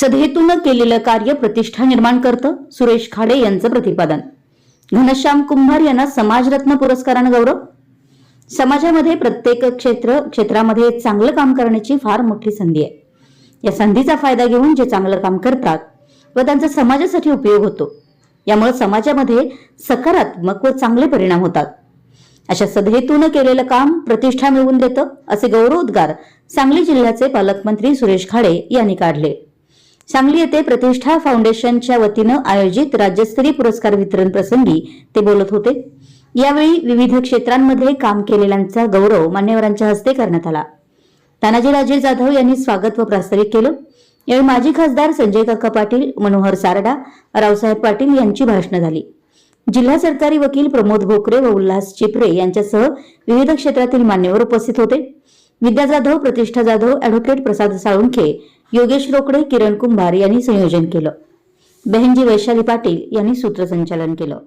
सदहेतून केलेलं कार्य प्रतिष्ठा निर्माण करतं सुरेश खाडे यांचं प्रतिपादन. घनश्याम कुंभार यांना समाजरत्न पुरस्कारानं गौरव. समाजामध्ये प्रत्येक क्षेत्र क्षेत्रामध्ये चांगलं काम करण्याची फार मोठी संधी आहे. या संधीचा फायदा घेऊन जे चांगलं काम करतात व त्यांचा समाजासाठी उपयोग होतो यामुळे समाजामध्ये सकारात्मक व चांगले परिणाम होतात. अशा सदहेतून केलेलं काम प्रतिष्ठा मिळवून देतं असे गौरवोद्गार सांगली जिल्ह्याचे पालकमंत्री सुरेश खाडे यांनी काढले. सांगली येथे प्रतिष्ठा फाउंडेशनच्या वतीनं आयोजित राज्यस्तरीय पुरस्कार वितरण प्रसंगी ते बोलत होते. यावेळी विविध क्षेत्रांमध्ये काम केलेल्यांचा गौरव मान्यवरांच्या हस्ते करण्यात आला. तानाजीराजे जाधव यांनी स्वागत व प्रास्ताविक केलं. यावेळी माजी खासदार संजय काका पाटील मनोहर सारडा रावसाहेब पाटील यांची भाषणं झाली. जिल्हा सरकारी वकील प्रमोद भोकरे व उल्हास चिपरे यांच्यासह विविध क्षेत्रातील मान्यवर उपस्थित होते. विद्या जाधव प्रतिष्ठा जाधव अॅडव्होकेट प्रसाद साळुंखे योगेश रोकडे किरण कुंभार यांनी संयोजन केलं. बहनजी वैशाली पाटील यांनी सूत्रसंचालन केलं.